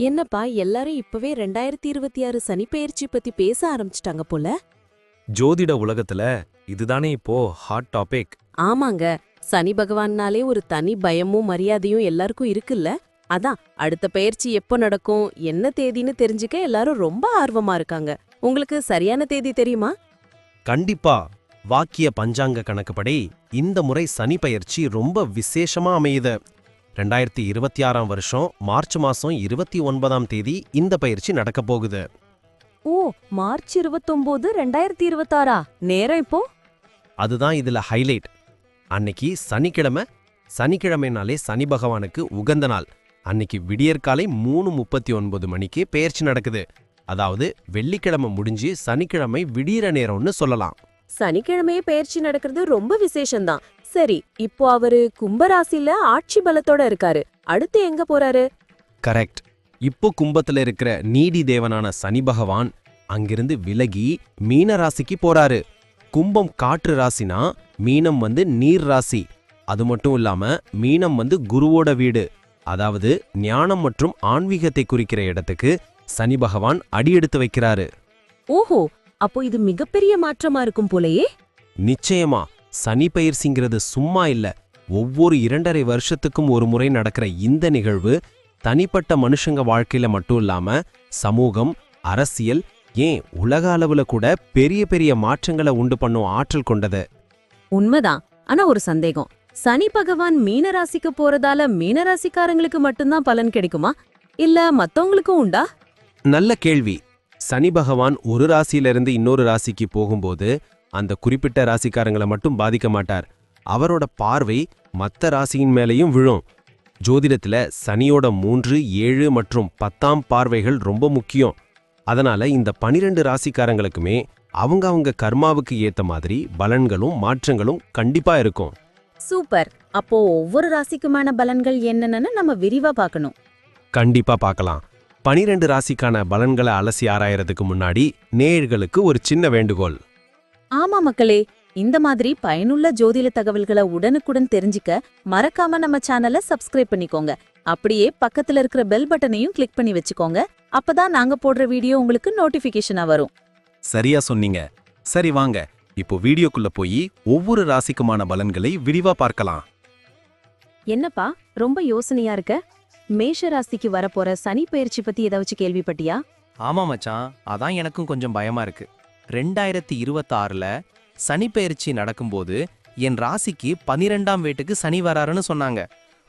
என்னப்பா எல்லாரும் இப்பவே ரெண்டாயிரத்தி இருபத்தி ஆறு சனிப்பெயர்ச்சி பத்தி பேச ஆரம்பிச்சிட்டாங்க போல? ஜோதிட உலகத்துல இதுதானே இப்போ ஹாட் டாபிக் ஆமாங்க. சனி பகவான்னாலே ஒரு தனி பயமும் மரியாதையும் எல்லாருக்கும் இருக்குல்ல? அதான் அடுத்த பெயர்ச்சி எப்போ நடக்கும் என்ன தேதின்னு தெரிஞ்சுக்க எல்லாரும் ரொம்ப ஆர்வமா இருக்காங்க. உங்களுக்கு சரியான தேதி தெரியுமா? கண்டிப்பா. வாக்கிய பஞ்சாங்க கணக்குப்படி இந்த முறை சனி பயிற்சி ரொம்ப விசேஷமா அமையுது. ரெண்டாயிரத்தி இருபத்தி ஆறாம் வருஷம் மார்ச் மாசம் இருபத்தி ஒன்பதாம் தேதி இந்த பயிற்சி நடக்கப் போகுது. ஓ மார்ச் இருபத்தொன்பது ரெண்டாயிரத்தி இருபத்தாறா? நேரம் இப்போ? அதுதான் இதுல ஹைலைட் அன்னைக்கு சனிக்கிழமை சனிக்கிழமைனாலே சனி பகவானுக்கு உகந்த நாள். அன்னைக்கு விடியற்காலை மூணு முப்பத்தி ஒன்பது மணிக்கு பெயர்ச்சி நடக்குது. அதாவது வெள்ளிக்கிழமை முடிஞ்சு சனிக்கிழமை விடியற நேரம்னு சொல்லலாம். சனிக்கிழமையே பெயர்ச்சி நடக்கிறது ரொம்ப விசேஷம்தான். சரி இப்போ அவரு கும்பராசில ஆட்சி பலத்தோட இருக்காரு. அடுத்து எங்க போறாரு? கரெக்ட். இப்போ கும்பத்துல இருக்கிற நீதி தேவனான சனி பகவான் அங்கிருந்து விலகி மீன ராசிக்கு போறாரு. கும்பம் காற்று ராசினா மீனம் வந்து நீர் ராசி. அது மட்டும் இல்லாம மீனம் வந்து குருவோட வீடு. அதாவது ஞானம் மற்றும் ஆன்மீகத்தை குறிக்கிற இடத்துக்கு சனி பகவான் அடியெடுத்து வைக்கிறாரு. ஓஹோ அப்போ இது மிகப்பெரிய மாற்றமா இருக்கும் போலயே? நிச்சயமா. சனி பயிற்சிங்கிறது சும்மா இல்ல. ஒவ்வொரு இரண்டரை வருஷத்துக்கும் ஒரு முறை நடக்கிற இந்த நிகழ்வு தனிப்பட்ட மனுஷங்க வாழ்க்கையில மட்டும் இல்லாம சமூகம் அரசியல் ஏன் உலக அளவுல கூட பெரிய பெரிய மாற்றங்களை உண்டு பண்ணும் ஆற்றல் கொண்டது. உண்மைதான். ஆனா ஒரு சந்தேகம். சனி பகவான் மீனராசிக்கு போறதால மீனராசிக்காரங்களுக்கு மட்டும்தான் பலன் கிடைக்குமா? இல்ல மத்தவங்களுக்கும் உண்டா? நல்ல கேள்வி. சனி பகவான் ஒரு ராசியிலிருந்து இன்னொரு ராசிக்கு போகும்போது அந்த குறிப்பிட்ட ராசிக்காரங்களை மட்டும் பாதிக்க மாட்டார். அவரோட பார்வை மத்த ராசியின் மேலேயும் விழும். ஜோதிடத்துல சனியோட மூன்று ஏழு மற்றும் பத்தாம் பார்வைகள் ரொம்ப முக்கியம். அதனால இந்த பனிரெண்டு ராசிக்காரங்களுக்குமே அவங்க அவங்க கர்மாவுக்கு ஏத்த மாதிரி பலன்களும் மாற்றங்களும் கண்டிப்பா இருக்கும். சூப்பர். அப்போ ஒவ்வொரு ராசிக்குமான பலன்கள் என்னன்னு நம்ம விரிவா பார்க்கணும். கண்டிப்பா பார்க்கலாம். பனிரெண்டு ராசிக்கான பலன்களை அலசி ஆராயறதுக்கு முன்னாடி நேயர்களுக்கு ஒரு சின்ன வேண்டுகோள். ஆமா மக்களே இந்த மாதிரி பயனுள்ள ஜோதிட தகவல்களை உடனுக்குடன் தெரிஞ்சுக்க மறக்காம நம்ம சேனலை சப்ஸ்கிரைப் பண்ணிக்கோங்க. அப்படியே பக்கத்துல இருக்கிற பெல் பட்டனையும் கிளிக் பண்ணி வச்சுக்கோங்க. அப்பதான் நாங்க போடுற வீடியோ உங்களுக்கு நோட்டிபிகேஷனா வரும். சரியா சொன்னீங்க. சரி வாங்க இப்போ வீடியோக்குள்ள போய் ஒவ்வொரு ராசிக்குமான பலன்களை விரிவா பார்க்கலாம். என்னப்பா ரொம்ப யோசனையா இருக்க? மேஷ ராசிக்கு வரப்போற சனி பயிற்சி பத்தி ஏதாச்சும் கேள்விப்பட்டியா? ஆமா மச்சான் அதான் எனக்கும் கொஞ்சம் பயமா இருக்கு. ரெண்டாயிரத்தி இருபத்தாறுல சனி பெயர்ச்சி நடக்கும்போது என் ராசிக்கு பனிரெண்டாம் வீட்டுக்கு சனி வராருன்னு சொன்னாங்க.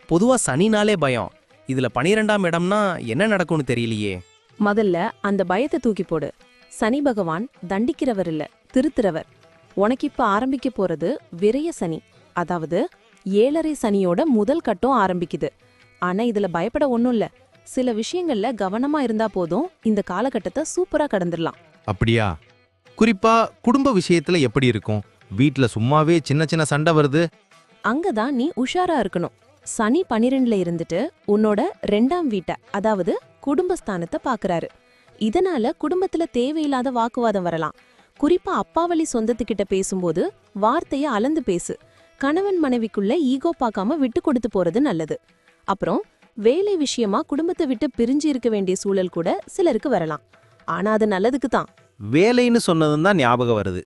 பொதுவா சனினாலே பயம். இதுல பனிரெண்டாம் இடம்னா என்ன நடக்கும்னு தெரியலையே. முதல்ல அந்த பயத்தை தூக்கி போடு. சனி பகவான் தண்டிக்கிறவர் இல்ல திருத்துறவர். உனக்கு இப்ப ஆரம்பிக்க போறது விரய சனி. அதாவது ஏழரை சனியோட முதல் கட்டம் ஆரம்பிக்குது. ஆனா இதுல பயப்பட ஒண்ணும் இல்ல. சில விஷயங்கள்ல கவனமா இருந்தா போதும் இந்த காலகட்டத்தை சூப்பரா கடந்துடலாம் அப்படியா? குறிப்பா குடும்ப விஷயத்துல எப்படி இருக்கும்? வீட்ல சும்மாவே சின்ன சின்ன சண்டை வருது? அங்கதான் நீ உஷாரா இருக்கணும். சனி பனிரெண்டுல இருந்துட்டு உன்னோட ரெண்டாம் வீட்டை அதாவது குடும்பஸ்தானத்தை பாக்குறாரு. இதனால குடும்பத்துல தேவையில்லாத வாக்குவாதம் வரலாம். குறிப்பா அப்பாவளி சொந்தத்துக்கிட்ட பேசும்போது வார்த்தைய அளந்து பேசு. கணவன் மனைவிக்குள்ள ஈகோ பார்க்காம விட்டு கொடுத்து போறது நல்லது. அப்புறம் வேலை விஷயமா குடும்பத்தை விட்டு பிரிஞ்சு இருக்க வேண்டிய சூழல் கூட சிலருக்கு வரலாம். ஆனா அது நல்லதுக்கு தான் வேலைன்னு சொன்னதும் தான் ஞாபகம் வருது.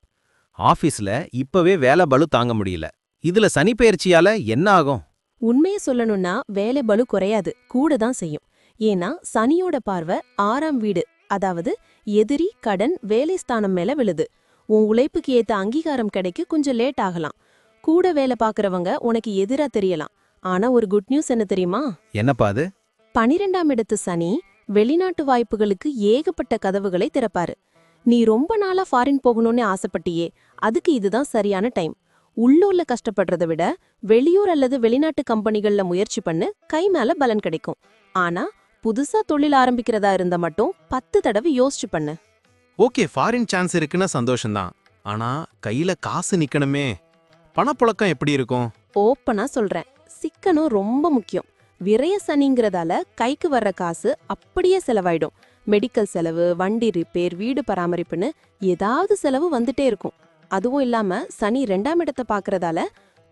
ஆபீஸ்ல இப்பவே வேலை பளு தாங்க முடியல. இதுல சனி பெயர்ச்சியால என்ன ஆகும்? உண்மையை சொல்லணும்னா வேலை பளு குறையாது. கூட தான் செய்யும். ஏன்னா சனியோட பார்வை ஆறாம் வீடு. அதாவது எதிரி கடன் வேலை ஸ்தானம் மேல விழுது. உன் உழைப்புக்கு ஏத்த அங்கீகாரம் கிடைக்க கொஞ்சம் லேட் ஆகலாம். கூட வேலை பார்க்கறவங்க உனக்கு எதிரா தெரியலாம். ஆனா ஒரு குட் நியூஸ் என்ன தெரியுமா? என்னப்பா அது? பனிரெண்டாம் இடத்து சனி வெளிநாட்டு வாய்ப்புகளுக்கு ஏகப்பட்ட கதவுகளை திறப்பாரு. நீ ரொம்ப நாளா ஃபாரின் போகணும்னு ஆசைப்பட்டியே அதுக்கு இதுதான் சரியான டைம் உள்ளூர்ல கஷ்டப்படுறதை விட வெளியூர் அல்லது வெளிநாட்டு கம்பெனிகள்ல முயற்சி பண்ணு கை மேல பலன் கிடைக்கும். ஆனா புதுசா தொழில் ஆரம்பிக்கிறதா இருந்தா மட்டும் பத்து தடவை யோசிச்சு பண்ணு. ஓகே ஃபாரின் சான்ஸ் இருக்குன்னா சந்தோஷம்தான். ஆனா கையில காசு நிக்கணுமே பணப்புழக்கம் எப்படி இருக்கும்? ஓப்பனா சொல்றேன். சிக்கனம் ரொம்ப முக்கியம். விரய சனிங்கிறதால கைக்கு வர்ற காசு அப்படியே செலவாயிடும். மெடிக்கல் செலவு வண்டி ரிப்பேர் வீடு பராமரிப்புன்னு ஏதாவது செலவு வந்துட்டே இருக்கும். அதுவும் இல்லாம சனி ரெண்டாம் இடத்தை பாக்குறதால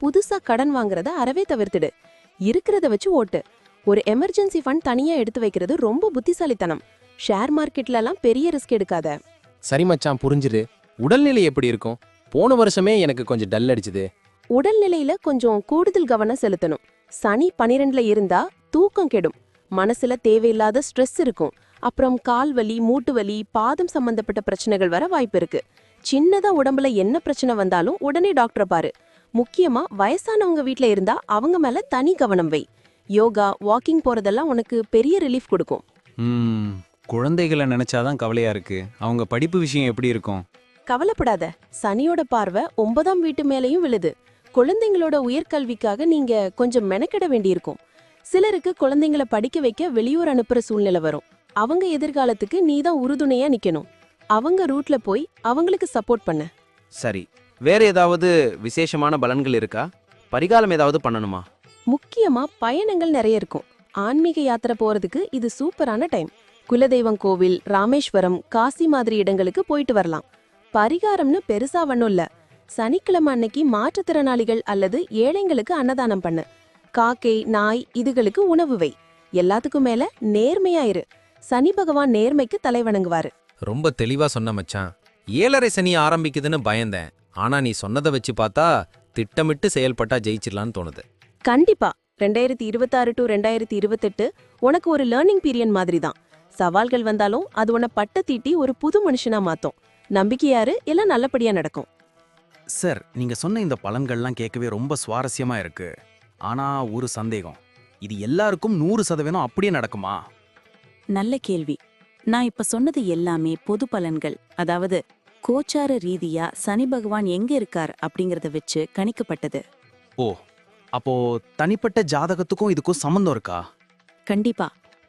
புதுசா கடன் வாங்குறத அறவே தவிர்த்துடு. இருக்கிறத வச்சு ஓட்டு. ஒரு எமர்ஜென்சி ஃபண்ட் தனியா எடுத்து வைக்கிறது ரொம்ப புத்திசாலித்தனம். ஷேர் மார்க்கெட்ல எல்லாம் பெரிய ரிஸ்க் எடுக்காத. சரி மச்சான் புரிஞ்சுது. உடல்நிலை எப்படி இருக்கும்? போன வருஷமே எனக்கு கொஞ்சம் டல் அடிச்சுது. உடல்நிலையில கொஞ்சம் கூடுதல் கவனம் செலுத்தணும். சனி பனிரெண்டுல இருந்தா தூக்கம் கெடும். மனசுல தேவையில்லாத ஸ்ட்ரெஸ் இருக்கும். அப்புறம் கால் வலி மூட்டு வலி பாதம் சம்பந்தப்பட்ட பிரச்சனைகள் வர வாய்ப்பு இருக்கு. சின்னதா உடம்புல என்ன பிரச்சனை வந்தாலும் உடனே டாக்டரை பாரு. முக்கியமா வயசானவங்க வீட்ல இருந்தா அவங்க மேல தனி கவனம் வை. யோகா வாக்கிங் போறதெல்லாம் உனக்கு பெரிய ரிலீஃப் கொடுக்கும். ம் குழந்தைகளை நினைச்சாதான் கவலையா இருக்கு. அவங்க படிப்பு விஷயம் எப்படி இருக்கும்? கவலைப்படாத. சனியோட பார்வை ஒன்பதாம் வீட்டு மேலயும் விழுது. குழந்தைங்களோட உயர்கல்விக்காக நீங்க கொஞ்சம் மெனக்கெட வேண்டியிருக்கும். சிலருக்கு குழந்தைங்கள படிக்க வைக்க வெளியூர் அனுப்புற சூழ்நிலை வரும். அவங்க எதிர்காலத்துக்கு நீதான் உறுதுணையா நிக்கணும். அவங்க ரூட்ல போய் அவங்களுக்கு சப்போர்ட் பண்ணு. சரி. வேற ஏதாவது விசேஷமான பலன்கள் இருக்கா? பரிகாரம் ஏதாவது பண்ணணுமா? முக்கியமா பயணங்கள் நிறைய இருக்கும். ஆன்மீக யாத்திரை போறதுக்கு இது சூப்பரான டைம். குலதெய்வம் கோவில் ராமேஸ்வரம் காசி மாதிரி இடங்களுக்கு போயிட்டு வரலாம். பரிகாரம்னு பெருசா ஒண்ணும் இல்ல. சனிக்கிழமை அன்னைக்கு மாற்றுத்திறனாளிகள் அல்லது ஏழைங்களுக்கு அன்னதானம் பண்ணு. காக்கை நாய் இதுகளுக்கு உணவு வை. எல்லாத்துக்கும் மேல நேர்மையா இரு. சனி பகவான் நேர்மைக்கு தலை வணங்குவாரு. ரொம்ப தெளிவா சொன்ன மச்சான். ஏழரை சனி ஆரம்பிக்குதுன்னு பயந்தேன். ஆனா நீ சொன்னதை வச்சு பார்த்தா திட்டமிட்டு செயல்பட்டா ஜெயிச்சிடலான்னு தோணுது. கண்டிப்பா. ரெண்டாயிரத்தி இருபத்தாறு டு ரெண்டாயிரத்தி இருபத்தெட்டு உனக்கு ஒரு லேர்னிங் பீரியட் மாதிரி தான் சவால்கள் வந்தாலும் அது உன்னை பட்ட தீட்டி ஒரு புது மனுஷனா மாத்தும். நம்பிக்கையாரு எல்லாம் நல்லபடியா நடக்கும். சார் நீங்க சொன்ன இந்த பலன்கள்லாம் கேட்கவே ரொம்ப சுவாரஸ்யமா இருக்கு. ஆனா ஒரு சந்தேகம். இது எல்லாருக்கும் நூறு சதவீதம் அப்படியே நடக்குமா? நல்ல கேள்வி. நான் இப்ப சொன்னது எல்லாமே பொது பலன்கள். அதாவது கோச்சார ரீதியா சனி பகவான் எங்க இருக்கார் அப்படிங்கறத வச்சு கணிக்கப்பட்டது. ஓ அப்போ தனிப்பட்ட ஜாதகத்துக்கும் இதுக்கும் சம்மந்தம் இருக்கா? கண்டிப்பா.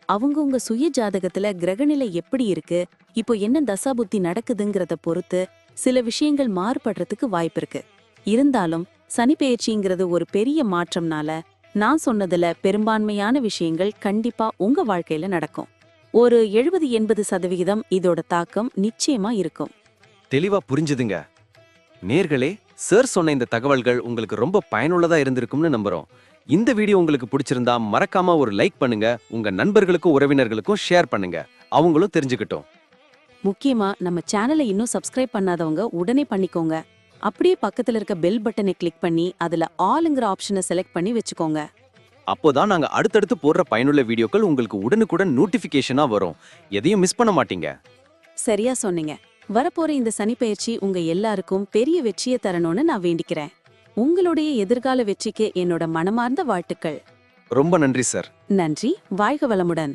அவங்கவங்க சுய ஜாதகத்துல கிரகநிலை எப்படி இருக்கு இப்போ என்ன தசாபுத்தி நடக்குதுங்கிறத பொறுத்து சில விஷயங்கள் மாறுபடுறதுக்கு வாய்ப்பு இருக்கு. இருந்தாலும் சனி பெயர்ச்சிங்கிறது ஒரு பெரிய மாற்றம்னால நான் சொன்னதுல பெரும்பான்மையான விஷயங்கள் கண்டிப்பா உங்க வாழ்க்கையில நடக்கும். ஒரு எழுபது எண்பது சதவிகிதம் இதோட தாக்கம் நிச்சயமா இருக்கும். தெளிவா புரிஞ்சுதுங்க. நேர்களே சார் சொன்ன இந்த தகவல்கள் உங்களுக்கு ரொம்ப பயனுள்ளதா இருந்திருக்கும்னு நம்புறோம். இந்த வீடியோ உங்களுக்கு பிடிச்சிருந்தா மறக்காம ஒரு லைக் பண்ணுங்க உங்க நண்பர்களுக்கும் உறவினர்களுக்கும் ஷேர் பண்ணுங்க. அவங்களும் தெரிஞ்சுக்கிட்டோம். முக்கியமா நம்ம சேனலை இன்னும் சப்ஸ்கிரைப் பண்ணாதவங்க உடனே பண்ணிக்கோங்க. அப்படியே பக்கத்துல இருக்க பெல் பட்டனை கிளிக் பண்ணி அதுல ஆளுங்கிற ஆப்ஷனை செலக்ட் பண்ணி வச்சுக்கோங்க. அப்போதான் நாங்க அடுத்தடுத்து போடுற பயனுள்ள வீடியோக்கள் உங்களுக்கு உடனுக்குடன் நோட்டிபிகேஷனா வரும். எதையும் மிஸ் பண்ண மாட்டீங்க. சரியா சொன்னீங்க. வரப்போற இந்த சனிப்பெயர்ச்சி உங்க எல்லாருக்கும் பெரிய வெற்றியை தரணும்னு நான் வேண்டிக்கிறேன். உங்களுடைய எதிர்கால வெற்றிக்கு என்னோட மனமார்ந்த வாழ்த்துக்கள். ரொம்ப நன்றி சார். நன்றி. வாழ்க வளமுடன்.